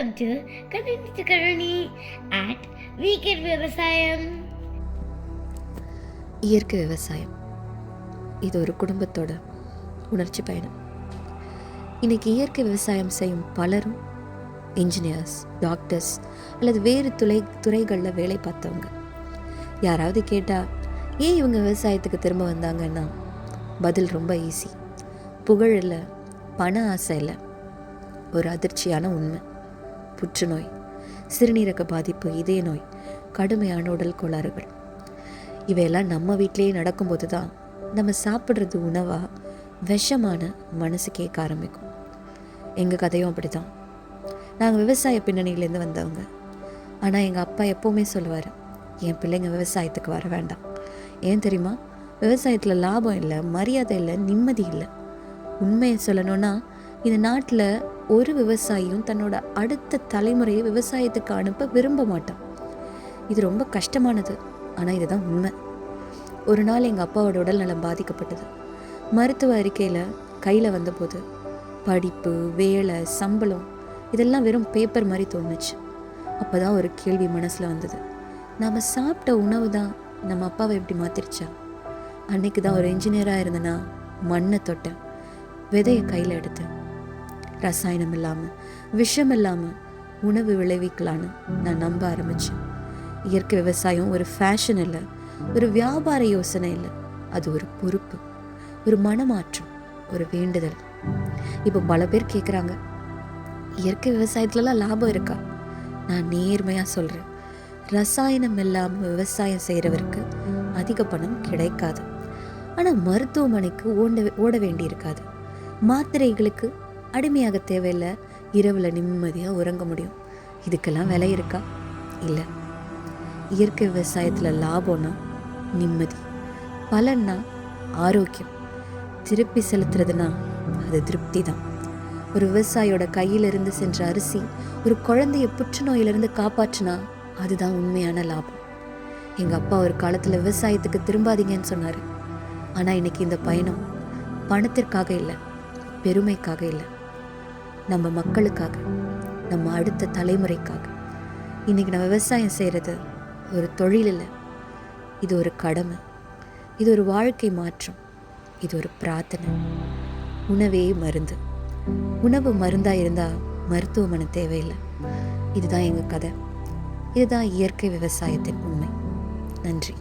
Welcome to கணினி Karuni at வீக்கெட் விவசாயம் இயற்கை விவசாயம். இது ஒரு குடும்பத்தோட உணர்ச்சி பயணம். இன்னைக்கு இயற்கை விவசாயம் செய்யும் பலரும் இன்ஜினியர்ஸ் டாக்டர்ஸ் அல்லது வேறு துறை துறைகளில் வேலை பார்த்தவங்க. யாராவது கேட்டால் ஏன் இவங்க விவசாயத்துக்கு திரும்ப வந்தாங்கன்னா? பதில் ரொம்ப ஈஸி புகழ் இல்லை பண ஆசை இல்லை. ஒரு அதிர்ச்சியான உண்மை. புற்றுநோய் சிறுநீரக பாதிப்பு இதய நோய் கடுமையான உடல் கோளாறுகள். இவையெல்லாம் நம்ம வீட்டிலேயே நடக்கும்போது தான் நம்ம சாப்பிட்றது உணவாக விஷமான மனசு கேட்க ஆரம்பிக்கும். எங்கள் கதையும் அப்படி தான் நாங்கள் விவசாய பின்னணியிலேருந்து வந்தவங்க. ஆனால் எங்கள் அப்பா எப்போவுமே சொல்லுவார் என் பிள்ளைங்க விவசாயத்துக்கு வர வேண்டாம். ஏன் தெரியுமா? விவசாயத்தில் லாபம் இல்லை மரியாதை இல்லை நிம்மதி இல்லை. உண்மையை சொல்லணும்னா இந்த நாட்டில் ஒரு விவசாயியும் தன்னோட அடுத்த தலைமுறையை விவசாயத்துக்கு அனுப்ப விரும்ப மாட்டான். இது ரொம்ப கஷ்டமானது. ஆனால் இதுதான் உண்மை. ஒரு நாள் எங்கள் அப்பாவோட உடல்நலம் பாதிக்கப்பட்டது. மருத்துவ அறிக்கையில் கையில் வந்தபோது படிப்பு வேலை சம்பளம் இதெல்லாம் வெறும் பேப்பர் மாதிரி தோணுச்சு. அப்போ தான் ஒரு கேள்வி மனசில் வந்தது. நாம் சாப்பிட்ட உணவு தான் நம்ம அப்பாவை எப்படி மாற்றிருச்சா அன்னைக்கு தான் ஒரு இன்ஜினியராக இருந்தேன்னா மண்ணை தொட்டேன். விதையை கையில் எடுத்தேன். ரசாயனம் இல்லாமல் விஷம் இல்லாமல் உணவு விளைவிக்கலான்னு நான் நம்ப ஆரம்பித்தேன் இயற்கை விவசாயம் ஒரு ஃபேஷன் இல்லை ஒரு வியாபார யோசனை இல்லை அது ஒரு பொறுப்பு ஒரு மனமாற்றம் ஒரு வேண்டுதல். இப்போ பல பேர் கேட்குறாங்க இயற்கை விவசாயத்துலலாம் லாபம் இருக்கா? நான் நேர்மையாக சொல்கிறேன் ரசாயனம் இல்லாமல் விவசாயம் செய்கிறவருக்கு அதிக பணம் கிடைக்காது. ஆனால் மருத்துவமனைக்கு ஓட ஓட வேண்டி இருக்காது மாத்திரைகளுக்கு அடிமையாக தேவையில்லை. இரவில் நிம்மதியாக உறங்க முடியும். இதுக்கெல்லாம் விலை இருக்கா? இல்லை. இயற்கை விவசாயத்தில் லாபம்னா நிம்மதி. பலன்னா ஆரோக்கியம். திருப்பி செலுத்துறதுனா அது திருப்தி தான் ஒரு விவசாயியோட கையிலிருந்து சென்ற அரிசி ஒரு குழந்தைய புற்றுநோயிலிருந்து காப்பாற்றினா அதுதான் உண்மையான லாபம். எங்கள் அப்பா ஒரு காலத்தில் விவசாயத்துக்கு திரும்பாதீங்கன்னு சொன்னார். ஆனால் இன்னைக்கு இந்த பயணம் பணத்திற்காக இல்லை பெருமைக்காக இல்லை. நம்ம மக்களுக்காக நம்ம அடுத்த தலைமுறைக்காக. இன்றைக்கி நான் விவசாயம் செய்கிறது ஒரு தொழில் இல்லை. இது ஒரு கடமை. இது ஒரு வாழ்க்கை மாற்றம். இது ஒரு பிரார்த்தனை. உணவே மருந்து. உணவு மருந்தாக இருந்தால் மருத்துவமனை தேவையில்லை. இதுதான் எங்கள் கதை. இதுதான் இயற்கை விவசாயத்தின் உண்மை. நன்றி.